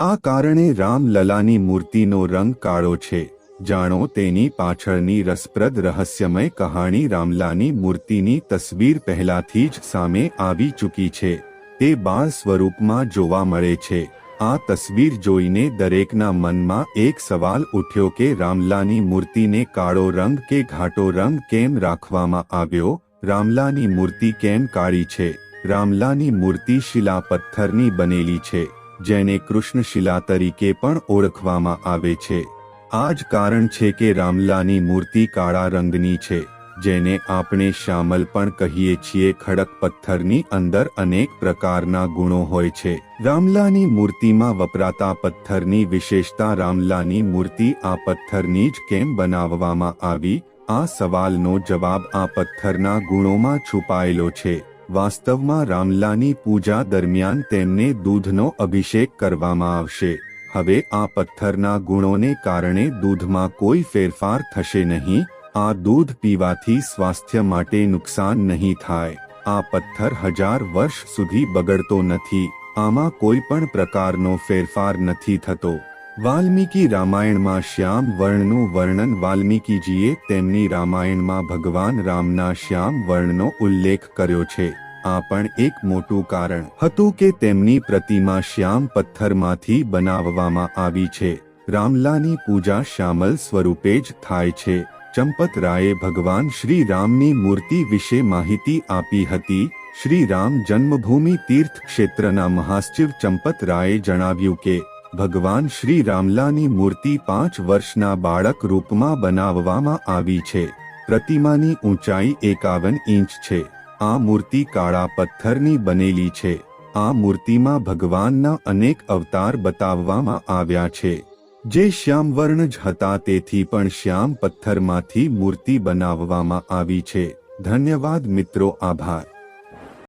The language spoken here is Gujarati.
આ કારણે રામલલાની મૂર્તિનો રંગ કાળો છે. જાણો તેની પાછળની રસપ્રદ રહસ્યમય કહાણી રામલાની મૂર્તિની તસવીર પહેલાથી જ સામે આવી ચૂકી છે. તે બાળ સ્વરૂપમાં જોવા મળે છે. આ તસવીર જોઈને દરેકના મનમાં એક સવાલ ઉઠ્યો કે રામલાની મૂર્તિને કાળો રંગ કે ઘાટો રંગ કેમ રાખવામાં આવ્યો? રામલાની મૂર્તિ કેમ કાળી છે? રામલાની મૂર્તિ શિલા પથ્થરની બનેલી છે. જેને કૃષ્ણશિલા તરીકે પણ ઓળખવામાં આવે છે. આ જ કારણ છે કે રામલાની મૂર્તિ કાળા રંગની છે, જેને આપણે શ્યામલ પણ કહીએ છીએ ખડક પથ્થરની અંદર અનેક પ્રકારના ગુણો હોય છે. રામલાની મૂર્તિમાં વપરાતા પથ્થરની વિશેષતા રામલાની મૂર્તિ આ પથ્થરની જ કેમ બનાવવામાં આવી? આ સવાલનો જવાબ આ પથ્થરના ગુણોમાં છુપાયેલો છે. વાસ્તવમાં રામલાની પૂજા દરમિયાન તેમને દૂધનો અભિષેક કરવામાં આવશે. હવે આ પથ્થરના ગુણોને કારણે દૂધમાં કોઈ ફેરફાર થશે નહીં. આ દૂધ પીવાથી સ્વાસ્થ્ય માટે નુકસાન નહીં થાય. આ પથ્થર હજાર વર્ષ સુધી બગડતો નથી. આમાં કોઈ પણ પ્રકારનો ફેરફાર નથી થતો. વાલ્મીકી રામાયણમાં શ્યામ વર્ણનું વર્ણન વાલ્મીકીજીએ તેમની રામાયણમાં ભગવાન રામના શ્યામ વર્ણનો ઉલ્લેખ કર્યો છે. આ પણ એક મોટું કારણ હતું કે તેમની પ્રતિમા શ્યામ પથ્થરમાંથી બનાવવામાં આવી છે. રામલાની પૂજા શ્યામલ સ્વરૂપે જ થાય છે. ચંપતરાયે ભગવાન શ્રી રામની મૂર્તિ વિશે માહિતી આપી હતી. શ્રી રામ જન્મભૂમિ તીર્થ ક્ષેત્રના મહાસચિવ ચંપતરાયે જણાવ્યું કે, ભગવાન શ્રી રામલાની મૂર્તિ પાંચ વર્ષના બાળક રૂપમાં બનાવવામાં આવી છે. પ્રતિમાની ઊંચાઈ એકાવન ઇંચ છે. આ મૂર્તિ કાળા પથ્થરની બનેલી છે. આ મૂર્તિમાં ભગવાનના અનેક અવતાર બતાવવામાં આવ્યા છે. જે શ્યામવર્ણ જ હતા તેથી પણ શ્યામ પથ્થરમાંથી મૂર્તિ બનાવવામાં આવી છે. ધન્યવાદ મિત્રો, આભાર.